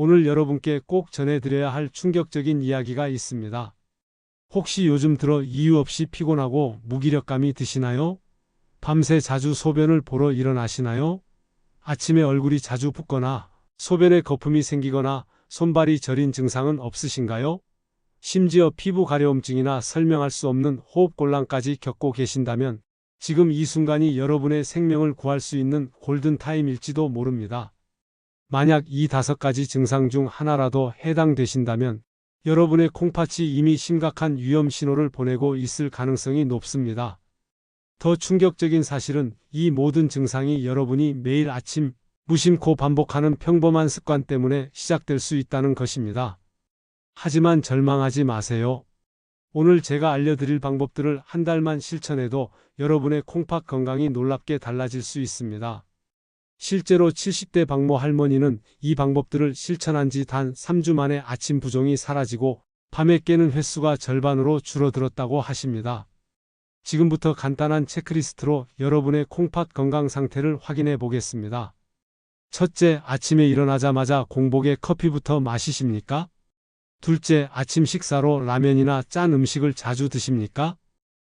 오늘 여러분께 꼭 전해드려야 할 충격적인 이야기가 있습니다. 혹시 요즘 들어 이유 없이 피곤하고 무기력감이 드시나요? 밤새 자주 소변을 보러 일어나시나요? 아침에 얼굴이 자주 붓거나 소변에 거품이 생기거나 손발이 저린 증상은 없으신가요? 심지어 피부 가려움증이나 설명할 수 없는 호흡곤란까지 겪고 계신다면 지금 이 순간이 여러분의 생명을 구할 수 있는 골든타임일지도 모릅니다. 만약 이 다섯 가지 증상 중 하나라도 해당되신다면 여러분의 콩팥이 이미 심각한 위험 신호를 보내고 있을 가능성이 높습니다. 더 충격적인 사실은 이 모든 증상이 여러분이 매일 아침 무심코 반복하는 평범한 습관 때문에 시작될 수 있다는 것입니다. 하지만 절망하지 마세요. 오늘 제가 알려드릴 방법들을 한 달만 실천해도 여러분의 콩팥 건강이 놀랍게 달라질 수 있습니다. 실제로 70대 박모 할머니는 이 방법들을 실천한 지 단 3주 만에 아침 부종이 사라지고 밤에 깨는 횟수가 절반으로 줄어들었다고 하십니다. 지금부터 간단한 체크리스트로 여러분의 콩팥 건강 상태를 확인해 보겠습니다. 첫째, 아침에 일어나자마자 공복에 커피부터 마시십니까? 둘째, 아침 식사로 라면이나 짠 음식을 자주 드십니까?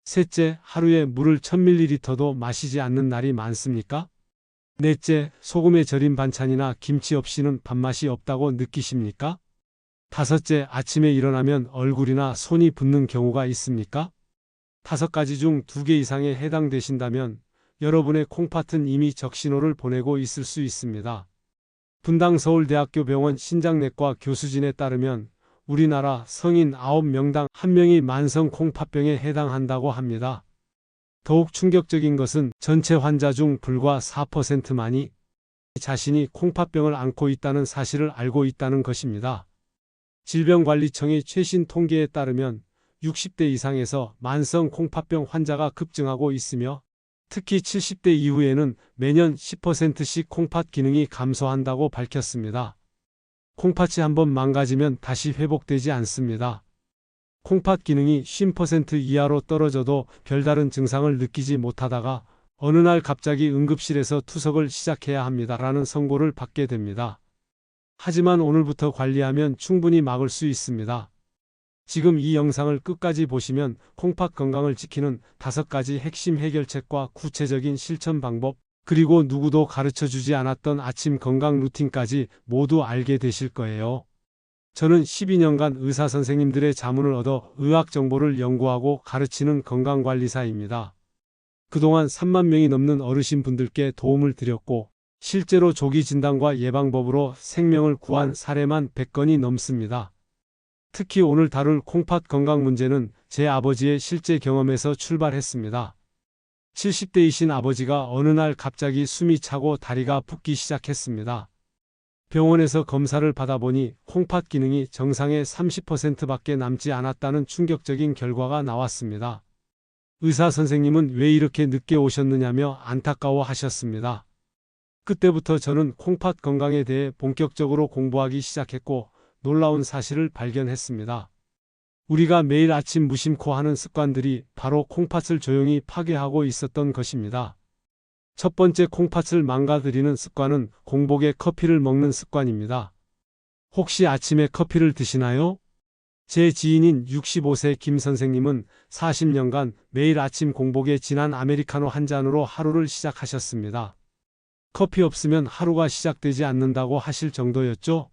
셋째, 하루에 물을 1000ml도 마시지 않는 날이 많습니까? 넷째, 소금에 절인 반찬이나 김치 없이는 밥맛이 없다고 느끼십니까? 다섯째, 아침에 일어나면 얼굴이나 손이 붓는 경우가 있습니까? 다섯 가지 중 두 개 이상에 해당되신다면 여러분의 콩팥은 이미 적신호를 보내고 있을 수 있습니다. 분당 서울대학교 병원 신장내과 교수진에 따르면 우리나라 성인 9명당 1명이 만성 콩팥병에 해당한다고 합니다. 더욱 충격적인 것은 전체 환자 중 불과 4%만이 자신이 콩팥병을 앓고 있다는 사실을 알고 있다는 것입니다. 질병관리청의 최신 통계에 따르면 60대 이상에서 만성 콩팥병 환자가 급증하고 있으며 특히 70대 이후에는 매년 10%씩 콩팥 기능이 감소한다고 밝혔습니다. 콩팥이 한번 망가지면 다시 회복되지 않습니다. 콩팥 기능이 50% 이하로 떨어져도 별다른 증상을 느끼지 못하다가 어느 날 갑자기 응급실에서 투석을 시작해야 합니다라는 선고를 받게 됩니다. 하지만 오늘부터 관리하면 충분히 막을 수 있습니다. 지금 이 영상을 끝까지 보시면 콩팥 건강을 지키는 다섯 가지 핵심 해결책과 구체적인 실천 방법, 그리고 누구도 가르쳐 주지 않았던 아침 건강 루틴까지 모두 알게 되실 거예요. 저는 12년간 의사 선생님들의 자문을 얻어 의학 정보를 연구하고 가르치는 건강관리사입니다. 그동안 3만 명이 넘는 어르신 분들께 도움을 드렸고, 실제로 조기 진단과 예방법으로 생명을 구한 사례만 100건이 넘습니다. 특히 오늘 다룰 콩팥 건강 문제는 제 아버지의 실제 경험에서 출발했습니다. 70대이신 아버지가 어느 날 갑자기 숨이 차고 다리가 붓기 시작했습니다. 병원에서 검사를 받아보니 콩팥 기능이 정상의 30%밖에 남지 않았다는 충격적인 결과가 나왔습니다. 의사 선생님은 왜 이렇게 늦게 오셨느냐며 안타까워 하셨습니다. 그때부터 저는 콩팥 건강에 대해 본격적으로 공부하기 시작했고 놀라운 사실을 발견했습니다. 우리가 매일 아침 무심코 하는 습관들이 바로 콩팥을 조용히 파괴하고 있었던 것입니다. 첫 번째 콩팥을 망가뜨리는 습관은 공복에 커피를 먹는 습관입니다. 혹시 아침에 커피를 드시나요? 제 지인인 65세 김 선생님은 40년간 매일 아침 공복에 진한 아메리카노 한 잔으로 하루를 시작하셨습니다. 커피 없으면 하루가 시작되지 않는다고 하실 정도였죠?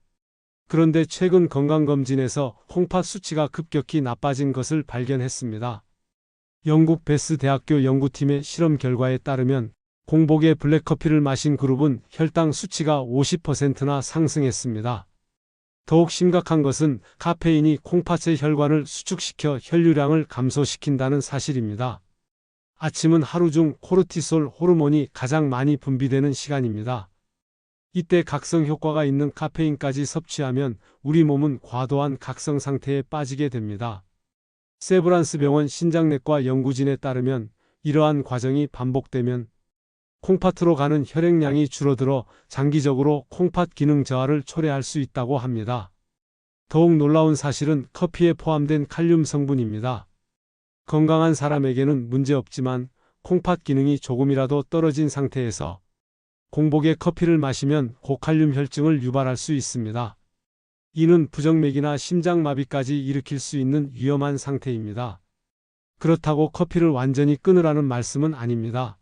그런데 최근 건강검진에서 콩팥 수치가 급격히 나빠진 것을 발견했습니다. 영국 베스 대학교 연구팀의 실험 결과에 따르면 공복에 블랙커피를 마신 그룹은 혈당 수치가 50%나 상승했습니다. 더욱 심각한 것은 카페인이 콩팥의 혈관을 수축시켜 혈류량을 감소시킨다는 사실입니다. 아침은 하루 중 코르티솔 호르몬이 가장 많이 분비되는 시간입니다. 이때 각성 효과가 있는 카페인까지 섭취하면 우리 몸은 과도한 각성 상태에 빠지게 됩니다. 세브란스 병원 신장내과 연구진에 따르면 이러한 과정이 반복되면 콩팥으로 가는 혈액량이 줄어들어 장기적으로 콩팥 기능 저하를 초래할 수 있다고 합니다. 더욱 놀라운 사실은 커피에 포함된 칼륨 성분입니다. 건강한 사람에게는 문제없지만 콩팥 기능이 조금이라도 떨어진 상태에서 공복에 커피를 마시면 고칼륨 혈증을 유발할 수 있습니다. 이는 부정맥이나 심장마비까지 일으킬 수 있는 위험한 상태입니다. 그렇다고 커피를 완전히 끊으라는 말씀은 아닙니다.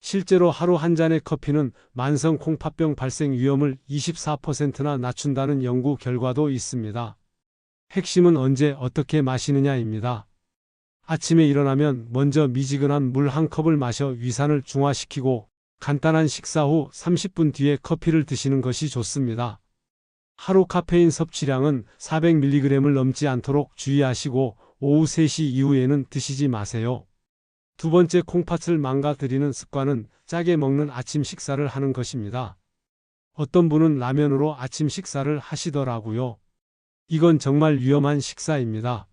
실제로 하루 한 잔의 커피는 만성 콩팥병 발생 위험을 24%나 낮춘다는 연구 결과도 있습니다. 핵심은 언제 어떻게 마시느냐입니다. 아침에 일어나면 먼저 미지근한 물 한 컵을 마셔 위산을 중화시키고 간단한 식사 후 30분 뒤에 커피를 드시는 것이 좋습니다. 하루 카페인 섭취량은 400mg을 넘지 않도록 주의하시고 오후 3시 이후에는 드시지 마세요. 두 번째 콩팥을 망가뜨리는 습관은 짜게 먹는 아침 식사를 하는 것입니다. 어떤 분은 라면으로 아침 식사를 하시더라고요. 이건 정말 위험한 식사입니다.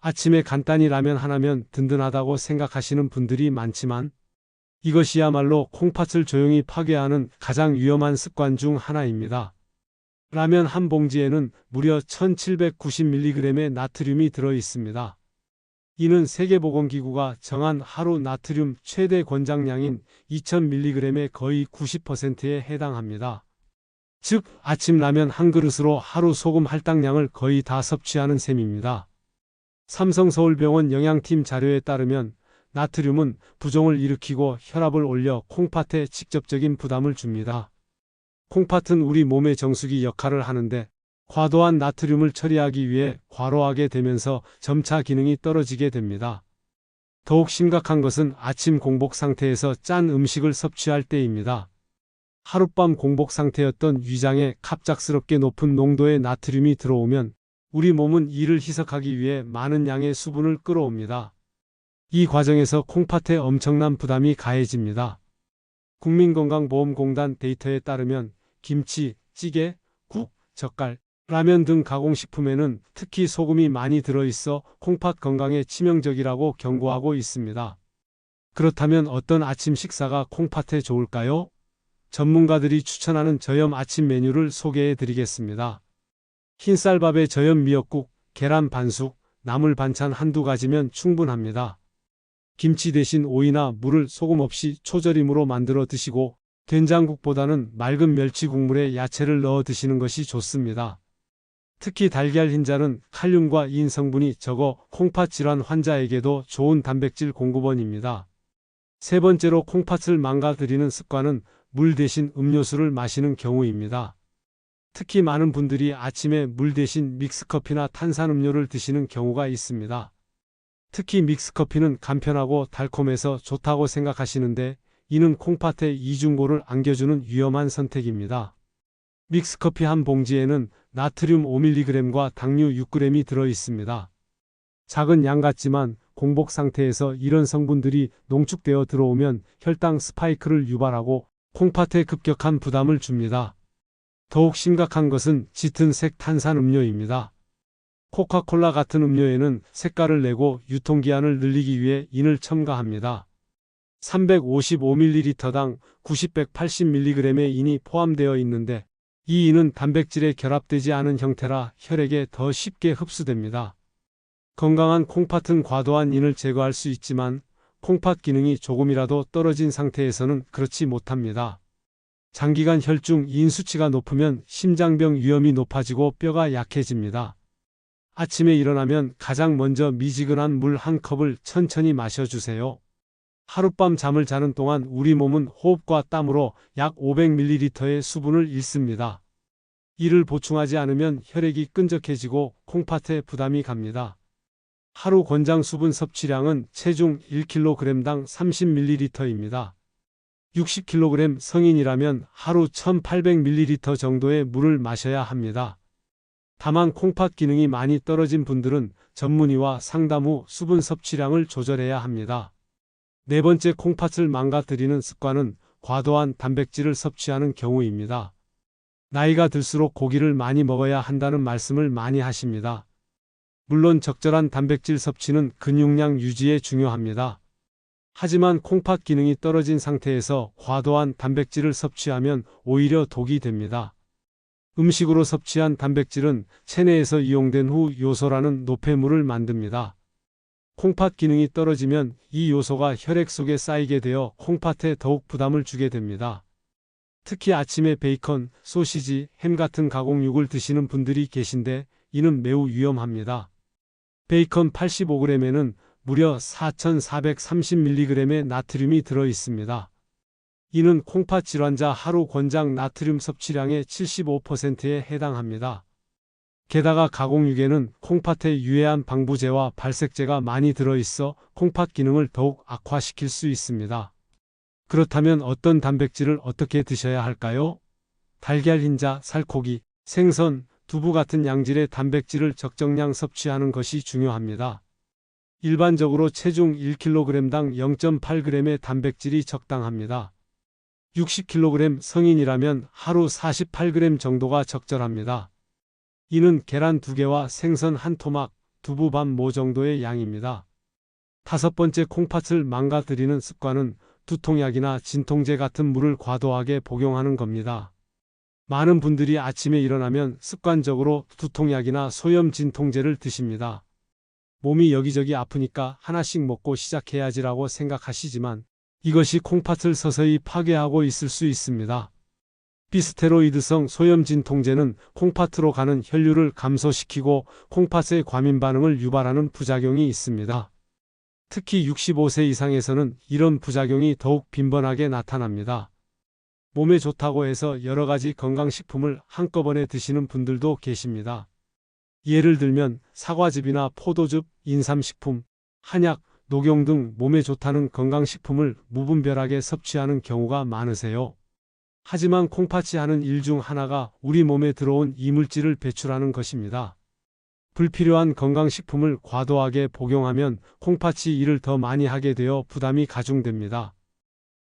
아침에 간단히 라면 하나면 든든하다고 생각하시는 분들이 많지만 이것이야말로 콩팥을 조용히 파괴하는 가장 위험한 습관 중 하나입니다. 라면 한 봉지에는 무려 1790mg의 나트륨이 들어 있습니다. 이는 세계보건기구가 정한 하루 나트륨 최대 권장량인 2000mg의 거의 90%에 해당합니다. 즉, 아침 라면 한 그릇으로 하루 소금 할당량을 거의 다 섭취하는 셈입니다. 삼성서울병원 영양팀 자료에 따르면 나트륨은 부종을 일으키고 혈압을 올려 콩팥에 직접적인 부담을 줍니다. 콩팥은 우리 몸의 정수기 역할을 하는데 과도한 나트륨을 처리하기 위해 과로하게 되면서 점차 기능이 떨어지게 됩니다. 더욱 심각한 것은 아침 공복 상태에서 짠 음식을 섭취할 때입니다. 하룻밤 공복 상태였던 위장에 갑작스럽게 높은 농도의 나트륨이 들어오면 우리 몸은 이를 희석하기 위해 많은 양의 수분을 끌어옵니다. 이 과정에서 콩팥에 엄청난 부담이 가해집니다. 국민건강보험공단 데이터에 따르면 김치, 찌개, 국, 젓갈, 라면 등 가공식품에는 특히 소금이 많이 들어있어 콩팥 건강에 치명적이라고 경고하고 있습니다. 그렇다면 어떤 아침 식사가 콩팥에 좋을까요? 전문가들이 추천하는 저염 아침 메뉴를 소개해 드리겠습니다. 흰쌀밥에 저염 미역국, 계란 반숙, 나물 반찬 한두 가지면 충분합니다. 김치 대신 오이나 물을 소금 없이 초절임으로 만들어 드시고 된장국보다는 맑은 멸치 국물에 야채를 넣어 드시는 것이 좋습니다. 특히 달걀 흰자는 칼륨과 인 성분이 적어 콩팥 질환 환자에게도 좋은 단백질 공급원입니다. 세 번째로 콩팥을 망가뜨리는 습관은 물 대신 음료수를 마시는 경우입니다. 특히 많은 분들이 아침에 물 대신 믹스커피나 탄산음료를 드시는 경우가 있습니다. 특히 믹스커피는 간편하고 달콤해서 좋다고 생각하시는데 이는 콩팥에 이중고를 안겨주는 위험한 선택입니다. 믹스커피 한 봉지에는 나트륨 5mg과 당류 6g이 들어 있습니다. 작은 양 같지만 공복 상태에서 이런 성분들이 농축되어 들어오면 혈당 스파이크를 유발하고 콩팥에 급격한 부담을 줍니다. 더욱 심각한 것은 짙은 색 탄산 음료입니다. 코카콜라 같은 음료에는 색깔을 내고 유통기한을 늘리기 위해 인을 첨가합니다. 355ml당 90-180mg의 인이 포함되어 있는데 이 인은 단백질에 결합되지 않은 형태라 혈액에 더 쉽게 흡수됩니다. 건강한 콩팥은 과도한 인을 제거할 수 있지만 콩팥 기능이 조금이라도 떨어진 상태에서는 그렇지 못합니다. 장기간 혈중 인 수치가 높으면 심장병 위험이 높아지고 뼈가 약해집니다. 아침에 일어나면 가장 먼저 미지근한 물 한 컵을 천천히 마셔주세요. 하룻밤 잠을 자는 동안 우리 몸은 호흡과 땀으로 약 500ml의 수분을 잃습니다. 이를 보충하지 않으면 혈액이 끈적해지고 콩팥에 부담이 갑니다. 하루 권장 수분 섭취량은 체중 1kg당 30ml입니다. 60kg 성인이라면 하루 1800ml 정도의 물을 마셔야 합니다. 다만 콩팥 기능이 많이 떨어진 분들은 전문의와 상담 후 수분 섭취량을 조절해야 합니다. 네 번째 콩팥을 망가뜨리는 습관은 과도한 단백질을 섭취하는 경우입니다. 나이가 들수록 고기를 많이 먹어야 한다는 말씀을 많이 하십니다. 물론 적절한 단백질 섭취는 근육량 유지에 중요합니다. 하지만 콩팥 기능이 떨어진 상태에서 과도한 단백질을 섭취하면 오히려 독이 됩니다. 음식으로 섭취한 단백질은 체내에서 이용된 후 요소라는 노폐물을 만듭니다. 콩팥 기능이 떨어지면 이 요소가 혈액 속에 쌓이게 되어 콩팥에 더욱 부담을 주게 됩니다. 특히 아침에 베이컨, 소시지, 햄 같은 가공육을 드시는 분들이 계신데 이는 매우 위험합니다. 베이컨 85g에는 무려 4,430mg의 나트륨이 들어 있습니다. 이는 콩팥 질환자 하루 권장 나트륨 섭취량의 75%에 해당합니다. 게다가 가공육에는 콩팥에 유해한 방부제와 발색제가 많이 들어있어 콩팥 기능을 더욱 악화시킬 수 있습니다. 그렇다면 어떤 단백질을 어떻게 드셔야 할까요? 달걀 흰자, 살코기, 생선, 두부 같은 양질의 단백질을 적정량 섭취하는 것이 중요합니다. 일반적으로 체중 1kg당 0.8g의 단백질이 적당합니다. 60kg 성인이라면 하루 48g 정도가 적절합니다. 이는 계란 2개와 생선 한 토막, 두부 반 모 정도의 양입니다. 다섯 번째 콩팥을 망가뜨리는 습관은 두통약이나 진통제 같은 물을 과도하게 복용하는 겁니다. 많은 분들이 아침에 일어나면 습관적으로 두통약이나 소염 진통제를 드십니다. 몸이 여기저기 아프니까 하나씩 먹고 시작해야지라고 생각하시지만 이것이 콩팥을 서서히 파괴하고 있을 수 있습니다. 비스테로이드성 소염 진 통제는 콩팥으로 가는 혈류를 감소시키고 콩팥의 과민 반응을 유발하는 부작용이 있습니다. 특히 65세 이상에서는 이런 부작용이 더욱 빈번하게 나타납니다. 몸에 좋다고 해서 여러 가지 건강식품을 한꺼번에 드시는 분들도 계십니다. 예를 들면 사과즙이나 포도즙, 인삼식품, 한약, 녹용 등 몸에 좋다는 건강식품을 무분별하게 섭취하는 경우가 많으세요. 하지만 콩팥이 하는 일 중 하나가 우리 몸에 들어온 이물질을 배출하는 것입니다. 불필요한 건강식품을 과도하게 복용하면 콩팥이 일을 더 많이 하게 되어 부담이 가중됩니다.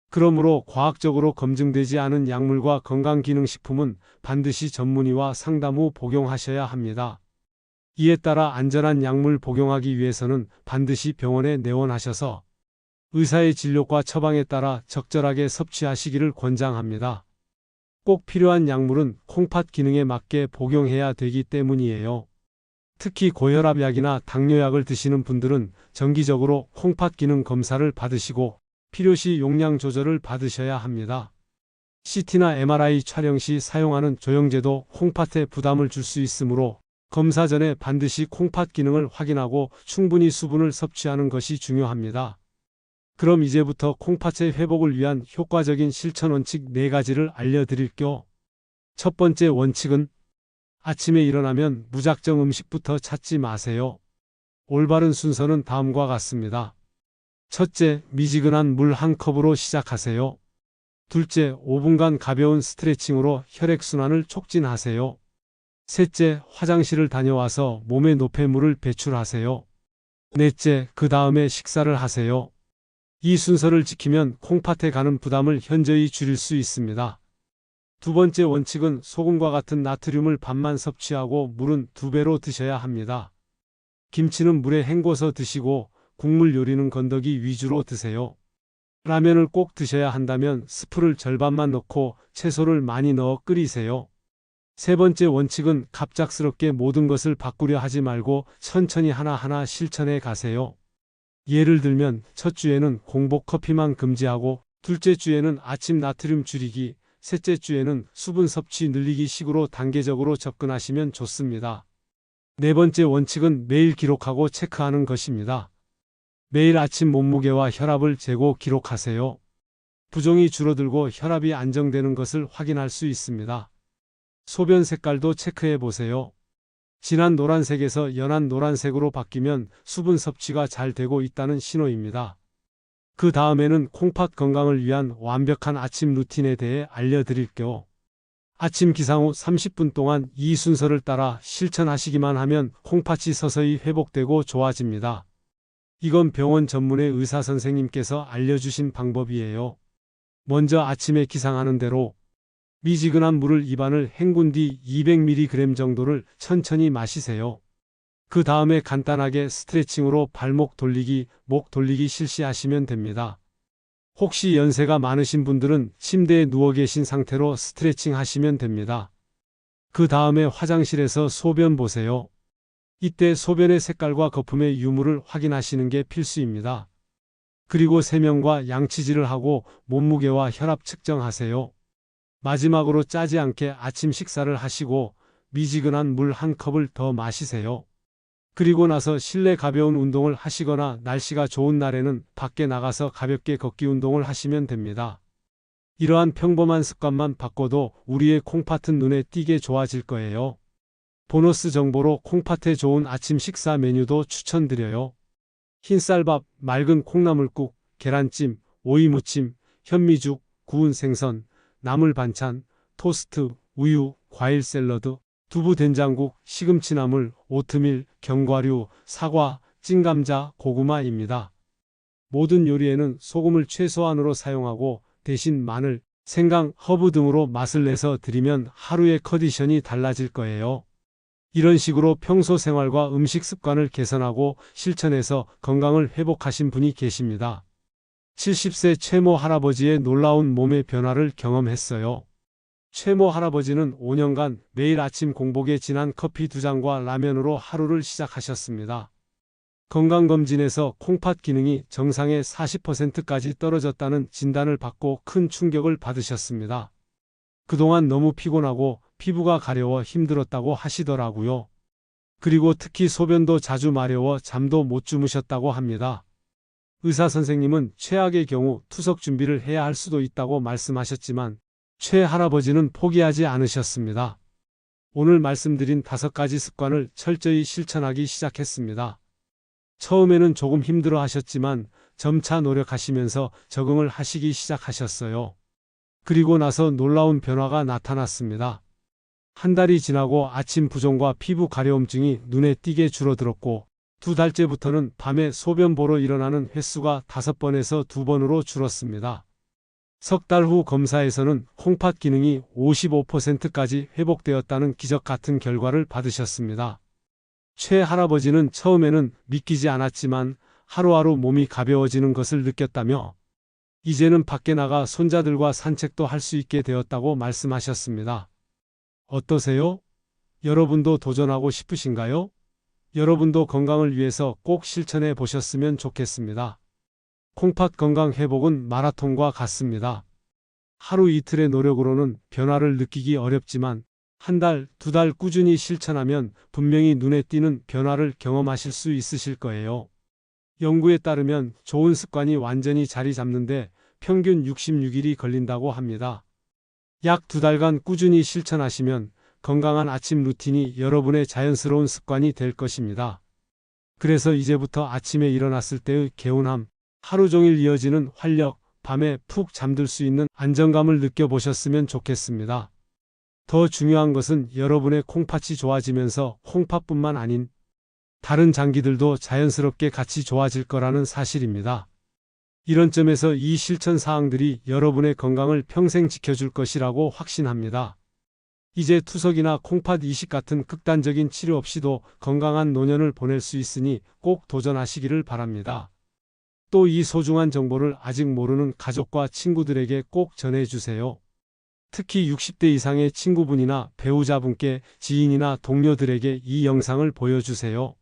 그러므로 과학적으로 검증되지 않은 약물과 건강기능식품은 반드시 전문의와 상담 후 복용하셔야 합니다. 이에 따라 안전한 약물 복용하기 위해서는 반드시 병원에 내원하셔서 의사의 진료과 처방에 따라 적절하게 섭취하시기를 권장합니다. 꼭 필요한 약물은 콩팥 기능에 맞게 복용해야 되기 때문이에요. 특히 고혈압약이나 당뇨약을 드시는 분들은 정기적으로 콩팥 기능 검사를 받으시고 필요시 용량 조절을 받으셔야 합니다. CT나 MRI 촬영 시 사용하는 조영제도 콩팥에 부담을 줄 수 있으므로 검사 전에 반드시 콩팥 기능을 확인하고 충분히 수분을 섭취하는 것이 중요합니다. 그럼 이제부터 콩팥의 회복을 위한 효과적인 실천 원칙 4가지를 알려드릴게요. 첫 번째 원칙은 아침에 일어나면 무작정 음식부터 찾지 마세요. 올바른 순서는 다음과 같습니다. 첫째, 미지근한 물 한 컵으로 시작하세요. 둘째, 5분간 가벼운 스트레칭으로 혈액순환을 촉진하세요. 셋째, 화장실을 다녀와서 몸에 노폐물을 배출하세요. 넷째, 그 다음에 식사를 하세요. 이 순서를 지키면 콩팥에 가는 부담을 현저히 줄일 수 있습니다. 두 번째 원칙은 소금과 같은 나트륨을 반만 섭취하고 물은 두 배로 드셔야 합니다. 김치는 물에 헹궈서 드시고 국물 요리는 건더기 위주로 드세요. 라면을 꼭 드셔야 한다면 스프를 절반만 넣고 채소를 많이 넣어 끓이세요. 세 번째 원칙은 갑작스럽게 모든 것을 바꾸려 하지 말고 천천히 하나하나 실천해 가세요. 예를 들면 첫 주에는 공복 커피만 금지하고 둘째 주에는 아침 나트륨 줄이기, 셋째 주에는 수분 섭취 늘리기 식으로 단계적으로 접근하시면 좋습니다. 네 번째 원칙은 매일 기록하고 체크하는 것입니다. 매일 아침 몸무게와 혈압을 재고 기록하세요. 부종이 줄어들고 혈압이 안정되는 것을 확인할 수 있습니다. 소변 색깔도 체크해 보세요. 진한 노란색에서 연한 노란색으로 바뀌면 수분 섭취가 잘 되고 있다는 신호입니다. 그 다음에는 콩팥 건강을 위한 완벽한 아침 루틴에 대해 알려드릴게요. 아침 기상 후 30분 동안 이 순서를 따라 실천하시기만 하면 콩팥이 서서히 회복되고 좋아집니다. 이건 병원 전문의 의사 선생님께서 알려주신 방법이에요. 먼저 아침에 기상하는 대로 미지근한 물을 입안을 헹군 뒤 200mg 정도를 천천히 마시세요. 그 다음에 간단하게 스트레칭으로 발목 돌리기, 목 돌리기 실시하시면 됩니다. 혹시 연세가 많으신 분들은 침대에 누워 계신 상태로 스트레칭 하시면 됩니다. 그 다음에 화장실에서 소변 보세요. 이때 소변의 색깔과 거품의 유무를 확인하시는 게 필수입니다. 그리고 세면과 양치질을 하고 몸무게와 혈압 측정하세요. 마지막으로 짜지 않게 아침 식사를 하시고 미지근한 물 한 컵을 더 마시세요. 그리고 나서 실내 가벼운 운동을 하시거나 날씨가 좋은 날에는 밖에 나가서 가볍게 걷기 운동을 하시면 됩니다. 이러한 평범한 습관만 바꿔도 우리의 콩팥은 눈에 띄게 좋아질 거예요. 보너스 정보로 콩팥에 좋은 아침 식사 메뉴도 추천드려요. 흰쌀밥, 맑은 콩나물국, 계란찜, 오이무침, 현미죽, 구운 생선, 나물 반찬, 토스트, 우유, 과일 샐러드, 두부 된장국, 시금치 나물, 오트밀, 견과류, 사과, 찐감자, 고구마입니다. 모든 요리에는 소금을 최소한으로 사용하고 대신 마늘, 생강, 허브 등으로 맛을 내서 드리면 하루의 컨디션이 달라질 거예요. 이런 식으로 평소 생활과 음식 습관을 개선하고 실천해서 건강을 회복하신 분이 계십니다. 70세 최모 할아버지의 놀라운 몸의 변화를 경험했어요. 최모 할아버지는 5년간 매일 아침 공복에 진한 커피 두 잔과 라면으로 하루를 시작하셨습니다. 건강검진에서 콩팥 기능이 정상의 40%까지 떨어졌다는 진단을 받고 큰 충격을 받으셨습니다. 그동안 너무 피곤하고 피부가 가려워 힘들었다고 하시더라고요. 그리고 특히 소변도 자주 마려워 잠도 못 주무셨다고 합니다. 의사 선생님은 최악의 경우 투석 준비를 해야 할 수도 있다고 말씀하셨지만 최 할아버지는 포기하지 않으셨습니다. 오늘 말씀드린 다섯 가지 습관을 철저히 실천하기 시작했습니다. 처음에는 조금 힘들어 하셨지만 점차 노력하시면서 적응을 하시기 시작하셨어요. 그리고 나서 놀라운 변화가 나타났습니다. 한 달이 지나고 아침 부종과 피부 가려움증이 눈에 띄게 줄어들었고 두 달째부터는 밤에 소변 보러 일어나는 횟수가 다섯 번에서 두 번으로 줄었습니다. 석 달 후 검사에서는 콩팥 기능이 55%까지 회복되었다는 기적 같은 결과를 받으셨습니다. 최 할아버지는 처음에는 믿기지 않았지만 하루하루 몸이 가벼워지는 것을 느꼈다며 이제는 밖에 나가 손자들과 산책도 할 수 있게 되었다고 말씀하셨습니다. 어떠세요? 여러분도 도전하고 싶으신가요? 여러분도 건강을 위해서 꼭 실천해 보셨으면 좋겠습니다. 콩팥 건강 회복은 마라톤과 같습니다. 하루 이틀의 노력으로는 변화를 느끼기 어렵지만 한 달, 두 달 꾸준히 실천하면 분명히 눈에 띄는 변화를 경험하실 수 있으실 거예요. 연구에 따르면 좋은 습관이 완전히 자리 잡는데 평균 66일이 걸린다고 합니다. 약 두 달간 꾸준히 실천하시면 건강한 아침 루틴이 여러분의 자연스러운 습관이 될 것입니다. 그래서 이제부터 아침에 일어났을 때의 개운함, 하루 종일 이어지는 활력, 밤에 푹 잠들 수 있는 안정감을 느껴보셨으면 좋겠습니다. 더 중요한 것은 여러분의 콩팥이 좋아지면서 콩팥뿐만 아닌 다른 장기들도 자연스럽게 같이 좋아질 거라는 사실입니다. 이런 점에서 이 실천 사항들이 여러분의 건강을 평생 지켜줄 것이라고 확신합니다. 이제 투석이나 콩팥 이식 같은 극단적인 치료 없이도 건강한 노년을 보낼 수 있으니 꼭 도전하시기를 바랍니다. 또 이 소중한 정보를 아직 모르는 가족과 친구들에게 꼭 전해주세요. 특히 60대 이상의 친구분이나 배우자분께 지인이나 동료들에게 이 영상을 보여주세요.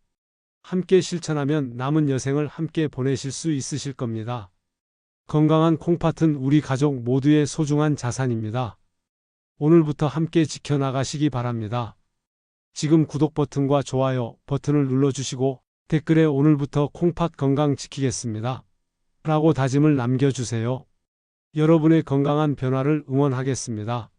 함께 실천하면 남은 여생을 함께 보내실 수 있으실 겁니다. 건강한 콩팥은 우리 가족 모두의 소중한 자산입니다. 오늘부터 함께 지켜나가시기 바랍니다. 지금 구독 버튼과 좋아요 버튼을 눌러주시고 댓글에 오늘부터 콩팥 건강 지키겠습니다. 라고 다짐을 남겨주세요. 여러분의 건강한 변화를 응원하겠습니다.